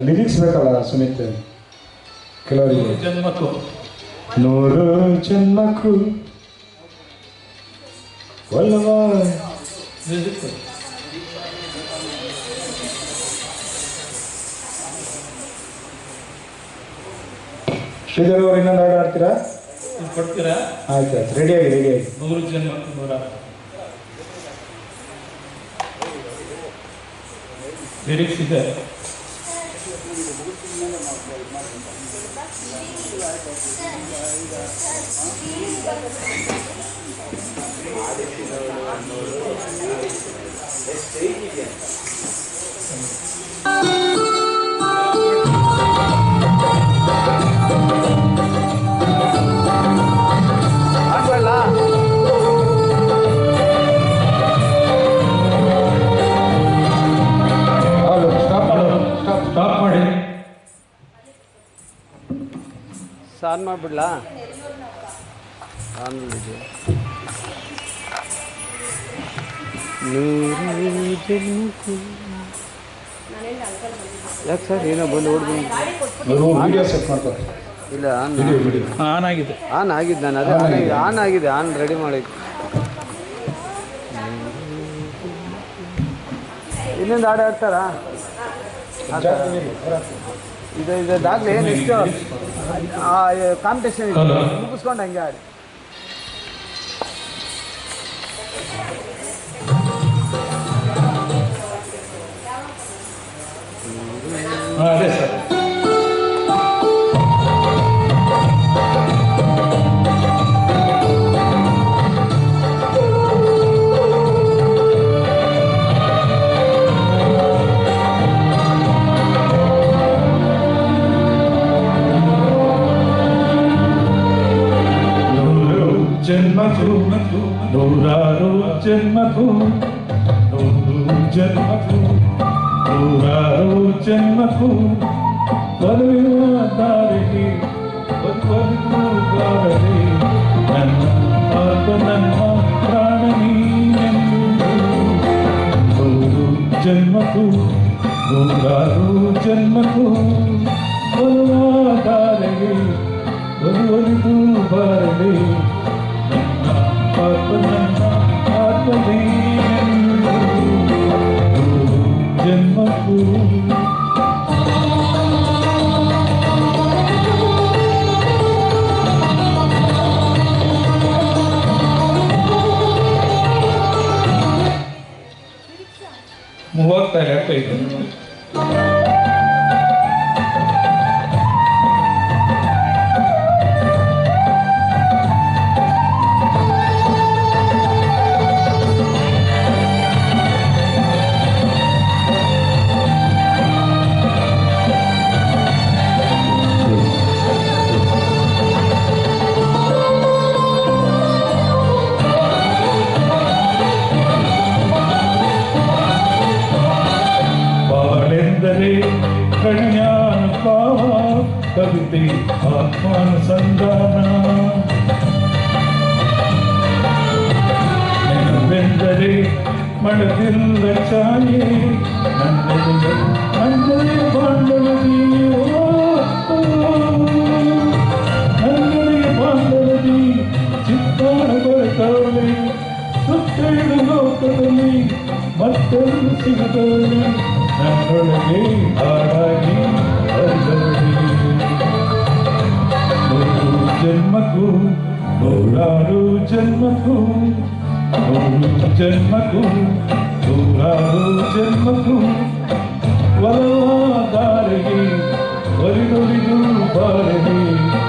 Lyrics ಬೇಕಲ್ಲ ಸುಮಿತ್ ಕೆಲವರಿಗೆ. ಜನ್ಮಕ್ಕೂ ನೂರು ಜನ್ಮಕ್ಕೂ ಒಲ್ಲವ ಶ್ರೀಧರ್ ಅವ್ರು ಇನ್ನೊಂದು ಹಾಡು ಆಡ್ತೀರಾ ಕೊಡ್ತೀರಾ? ಆಯ್ತು ಆಯ್ತು. ರೆಡಿ ರೆಡಿಯಾಗಿ ನೂರು ಜನ್ಮಕ್ಕೂ ನೂರ. ಲಿರಿಕ್ಸ್ ಇದೆ. Let's take it again. ಸಾನ್ ಮಾಡಿಬಿಡ್ಲಾ? ಆನ್ ಮಾಡಿದೆ. ಯಾಕೆ ಸರ್? ಏನೋ ಬಂದು ಓಡ್ದು ನೀವು ವಿಡಿಯೋ ಸೆಟ್ ಮಾಡ್ತಾರೆ ಇಲ್ಲ ಆನ್ ಆನ್ ಆಗಿದೆ. ಆನ್ ಆಗಿದೆ ನಾನು ಅದೇ ಆನ್ ಆಗಿದೆ. ಆನ್ ಆಗಿದೆ ಆನ್ ರೆಡಿ ಮಾಡಿ ಇನ್ನೊಂದು ಹಾಡು ಆಡ್ತಾರಾ ಇದು ಇದಾಗಲಿ ನೆಕ್ಸ್ಟು ಕಾಂಪಿಟೇಷನ್ ಹೌದಾ? ಮುಗಿಸ್ಕೊಂಡು ಹಂಗೆ ಆಡಿ ಹಾಂ ಅದೇ sir đổ trên mắt thu đổ trên mắt thu đổ trên mắt thu Badu tarihi, badu tarihi, nan arko nan pranani nendu. Guru ta Guru janmaku, badu tarihi, badu tarihi. கவிதை ஆத்மான சந்தானம். வெந்தரே மனதில் சாயே நன்றி நன்றி பாண்டவதி. நன்றி பாண்டவதி. சித்தான கவலை சுத்தேடு லோக்கதலி மற்றொரு சிறுதோலை நன்றொழுகே ஆராயி. mắt cô đổ là đôi chân mắt cô đổ chân mắt cô đổ là đôi chân mắt cô Wala darigi, wali doli dulu barigi.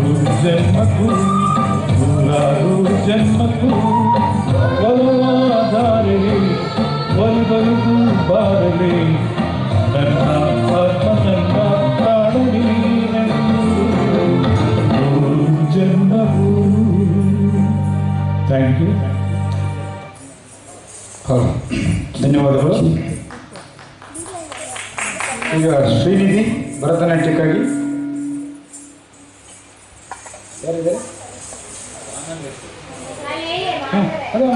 ನೂರು ಜನ್ಮಕ್ಕೂ ನೂರಾರು ಜನ್ಮಕ್ಕೂ ಒಲವಾದರೆ ಒಲಿಬಲು ಬಾರಲಿ ನನ್ನ ಆತ್ಮ ನನ್ನ ಪ್ರಾಣ ನೀನೆಂದು ನೂರು ಜನ್ಮಕ್ಕೂ ಥ್ಯಾಂಕ್ ಯು ಹೌದು ಧನ್ಯವಾದಗಳು ಈಗ ಶ್ರೀನಿಧಿ ಭರತನಾಟ್ಯಕ್ಕಾಗಿ ಅದೇ. ಏನು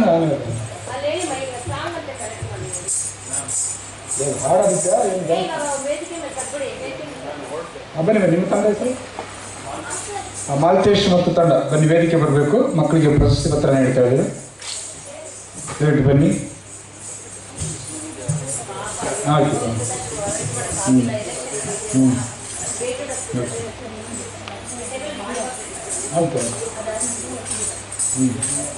ಬನ್ನಿ ಬನ್ನಿ, ನಿಮ್ಮ ತಂಡ ಮಾಲ್ತೇಶ್ ಮತ್ತು ತಂಡ. ಬನ್ನಿ, ವೇದಿಕೆ ಬರಬೇಕು. ಮಕ್ಕಳಿಗೆ ಪ್ರಶಸ್ತಿ ಪತ್ರ ನೀಡ್ತಾ ಇದ್ದಾರೆ. ರೇಟ್ ಬನ್ನಿ. ಆಯಿತು ಹ್ಞೂ ಹ್ಞೂ ok, banco. Hum.